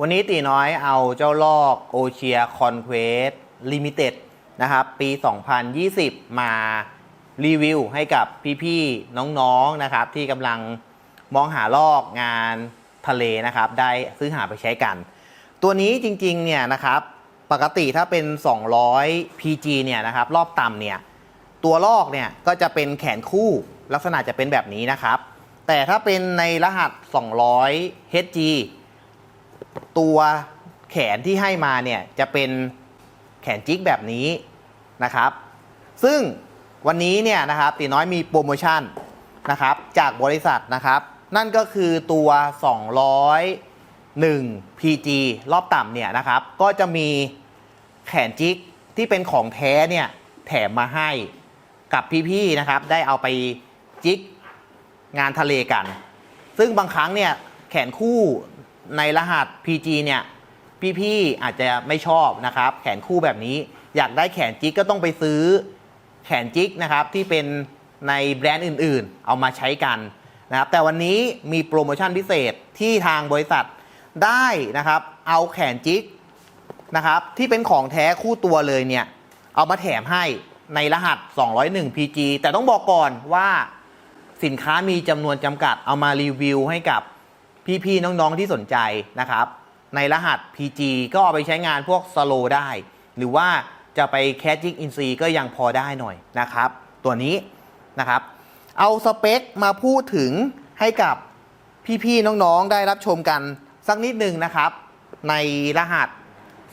วันนี้ตีน้อยเอาเจ้าลอกโอเชียคอนเควสลิมิเต็ดนะครับ ปี 2020 มารีวิวให้กับพี่ๆ น้องๆนะครับ ที่กำลังมองหาลอกงานทะเลนะครับ ได้ซื้อหาไปใช้กัน ตัวนี้จริงๆ เนี่ยนะครับ ปกติถ้าเป็น 200 PG เนี่ยนะครับ รอบต่ำเนี่ย ตัวลอกเนี่ยก็จะเป็นแขนคู่ลักษณะจะเป็นแบบนี้นะครับ แต่ถ้าเป็นในรหัส 200 HG ตัวแขนที่ให้มาเนี่ยจะเป็นแขนจิกแบบนี้นะครับ ซึ่งวันนี้เนี่ยนะครับตีน้อยมีโปรโมชั่นนะครับจากบริษัทนะครับ นั่นก็คือตัว 201 PG รอบต่ำเนี่ยนะครับ ก็จะมีแขนจิกที่เป็นของแท้เนี่ยแถมมาให้กับพี่ๆนะครับ ได้เอาไปจิกงานทะเลกัน ซึ่งบางครั้งเนี่ยแขนคู่ ในรหัส PG เนี่ยพี่ๆอาจจะไม่ชอบนะครับ แขนคู่แบบนี้ อยากได้แขนจิกก็ต้องไปซื้อแขนจิกนะครับที่เป็นในแบรนด์อื่นๆ เอามาใช้กันนะครับแต่วันนี้มีโปรโมชั่นพิเศษที่ทางบริษัทได้นะครับ เอาแขนจิกนะครับที่เป็นของแท้คู่ตัวเลยเนี่ย เอามาแถมให้ในรหัส 201 PG แต่ต้องบอกก่อนว่าสินค้ามีจำนวนจำกัดเอามารีวิวให้กับ พี่ๆน้องๆที่สนใจนะครับ ในรหัส PG ก็เอาไปใช้งานพวกสโลได้ หรือว่าจะไปแคชจิกอินซีก็ยังพอได้หน่อยนะครับ ตัวนี้นะครับ เอาสเปคมาพูดถึงให้กับพี่ๆน้องๆได้รับชมกันสักนิดหนึ่งนะครับ ในรหัส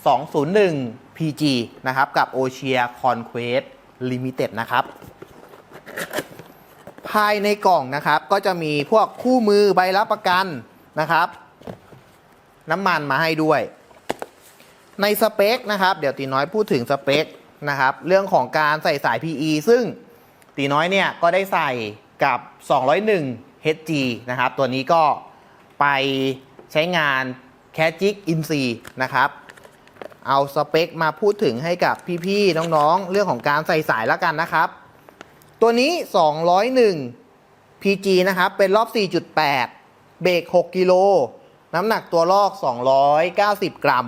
201 PG นะครับ กับ Ocean Conquest Limited นะครับ ภายในกล่องนะครับก็จะมีพวกคู่มือใบรับประกัน นะครับ น้ำมันมาให้ด้วย ในสเปคนะครับ เดี๋ยวตีน้อยพูดถึงสเปคนะครับ เรื่องของการใส่สาย PE ซึ่งตีน้อยเนี่ยก็ได้ใส่กับ 201 HG นะครับ ตัวนี้ก็ไปใช้งาน c a t i c i n c นะครับ เอาสเปคมาพูดถึงให้กับพี่ๆน้องๆ เรื่องของการใส่สายแล้วกันนะครับ ตัวนี้ 201 PG นะครับ เป็นรอบ 4.8 เบรก6กิโล น้ำหนักตัวลอก 290 กรัม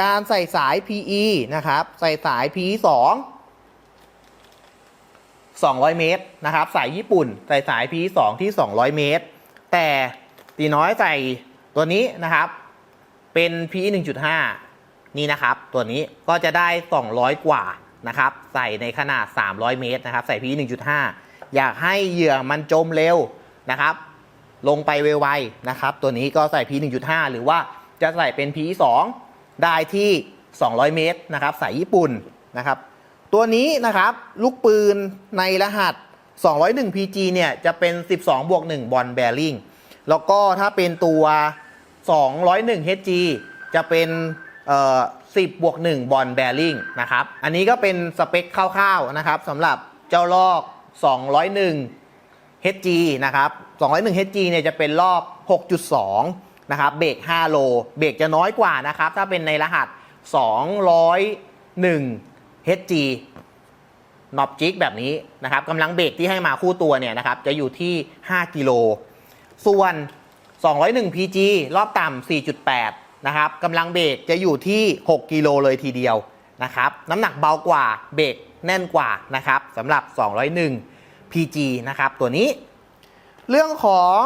การใส่สาย PE นะครับ ใส่สาย PE 2 200 เมตรนะครับ สายญี่ปุ่น ใส่สาย PE 2ที่ 200 เมตร แต่ตีน้อยใส่ตัวนี้นะครับ เป็น PE 1.5 นี่นะครับ ตัวนี้ก็จะได้ 200 กว่านะครับ ใส่ในขนาด 300 เมตรนะครับ ใส่ PE 1.5 อยากให้เหยื่อมันจมเร็วนะครับ ลงไปไวๆนะครับ ตัวนี้ก็ใส่ P 1.5 หรือว่าจะใส่เป็น P 2ได้ที่ 200 เมตรนะครับสายญี่ปุ่นนะครับ ตัวนี้นะครับลูกปืนในรหัส 201 PG เนี่ยจะเป็น 12 บวก 1 บอลแบริ่งแล้วก็ถ้าเป็นตัว 201 HG จะเป็นเอ่อ10บวก1บอลแบริ่งนะครับ อันนี้ก็เป็นสเปคคร่าวๆนะครับสำหรับเจ้าลอก 201 HG นะครับ 201 HG เนี่ยจะเป็นรอบ 6.2 นะครับ เบรก5 โล เบรกจะน้อยกว่านะครับ ถ้าเป็นในรหัส 201 HG นอบจิกแบบนี้นะครับกำลังเบรกที่ให้มาคู่ตัวเนี่ยนะครับ จะอยู่ที่ 5 กิโล ส่วน 201 PG รอบต่ำ 4.8 นะครับกำลังเบรกจะอยู่ที่ 6 กิโลเลยทีเดียวนะครับ น้ำหนักเบากว่า เบรกแน่นกว่านะครับสำหรับ 201 PG นะครับ ตัวนี้ เรื่องของ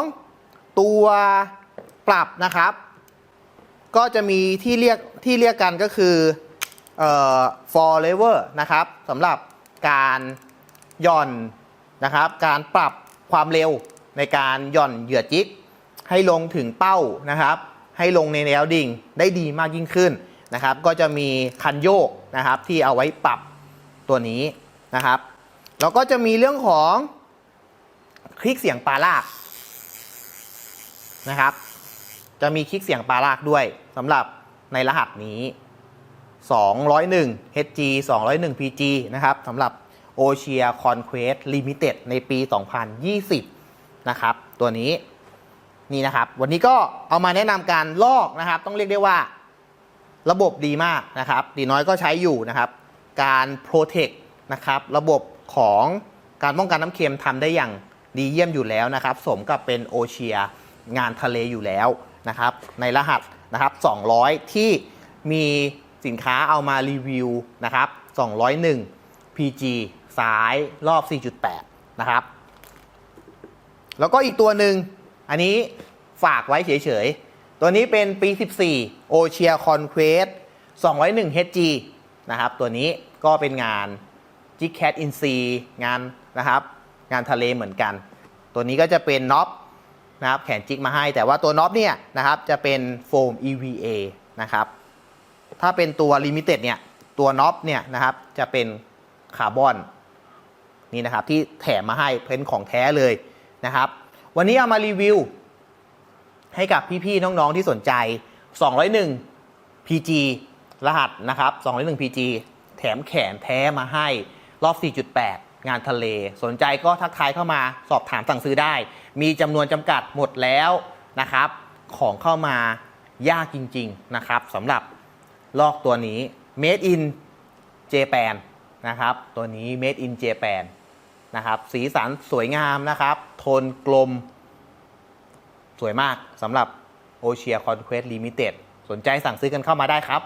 ตัวปรับนะครับ ก็จะมีที่เรียกที่เรียกกันก็คือเอ่อ for lever นะครับสำหรับการหย่อนนะครับ การปรับความเร็วในการหย่อนเหยื่อจิกให้ลงถึงเป้านะครับ ให้ลงในแนวดิ่งได้ดีมากยิ่งขึ้นนะครับ ก็จะมีคันโยกนะครับที่เอาไว้ปรับตัวนี้นะครับ แล้วก็จะมีเรื่องของ คลิกเสียงปลาลากนะครับ จะมีคลิกเสียงปลาลากด้วยสำหรับในรหัสนี้ 201 HG 201 PG นะครับสำหรับ Oceania Conquest Limited ในปี 2020 นะครับ ตัวนี้นี่นะครับ วันนี้ก็เอามาแนะนำการลอกนะครับ ต้องเรียกได้ว่าระบบดีมากนะครับ ดีน้อยก็ใช้อยู่นะครับ การ Protect นะครับ ระบบของการป้องกันน้ำเค็มทำได้อย่าง ดีเยี่ยมอยู่แล้วนะครับ สมกับเป็นโอเชียงานทะเลอยู่แล้วนะครับ ในรหัสนะครับ 200 ที่มีสินค้าเอามารีวิวนะครับ 201 PG ซ้ายรอบ 4.8 นะครับ แล้วก็อีกตัวหนึ่งอันนี้ฝากไว้เฉยๆ ตัวนี้เป็นปี 14 o c e a Conquest 201 HG นะครับ ตัวนี้ก็เป็นงาน g c a t in C งานนะครับ งานทะเลเหมือนกัน ตัวนี้ก็จะเป็นน็อปนะครับแขนจิกมาให้ แต่ว่าตัวน็อปเนี่ยนะครับจะเป็นโฟม EVA นะครับถ้าเป็นตัว Limited เนี่ยตัวน็อปเนี่ยนะครับจะเป็นคาร์บอนนี่นะครับที่แถมมาให้เป็นของแท้เลยนะครับ วันนี้เอามารีวิว ให้กับพี่ๆน้องๆที่สนใจ 201 PG รหัสนะครับ 201 PG แถมแขนแท้มาให้รอบ 4.8 งานทะเล สนใจก็ทักทายเข้ามาสอบถามสั่งซื้อได้ มีจำนวนจำกัดหมดแล้วนะครับ ของเข้ามายากจริง ๆนะครับสำหรับลอกตัวนี้ Made in Japan นะครับ ตัวนี้ Made in Japan นะครับ สีสันสวยงามนะครับ โทนกลม สวยมากสำหรับ o c e a Conquest Limited สนใจสั่งซื้อกันเข้ามาได้ครับ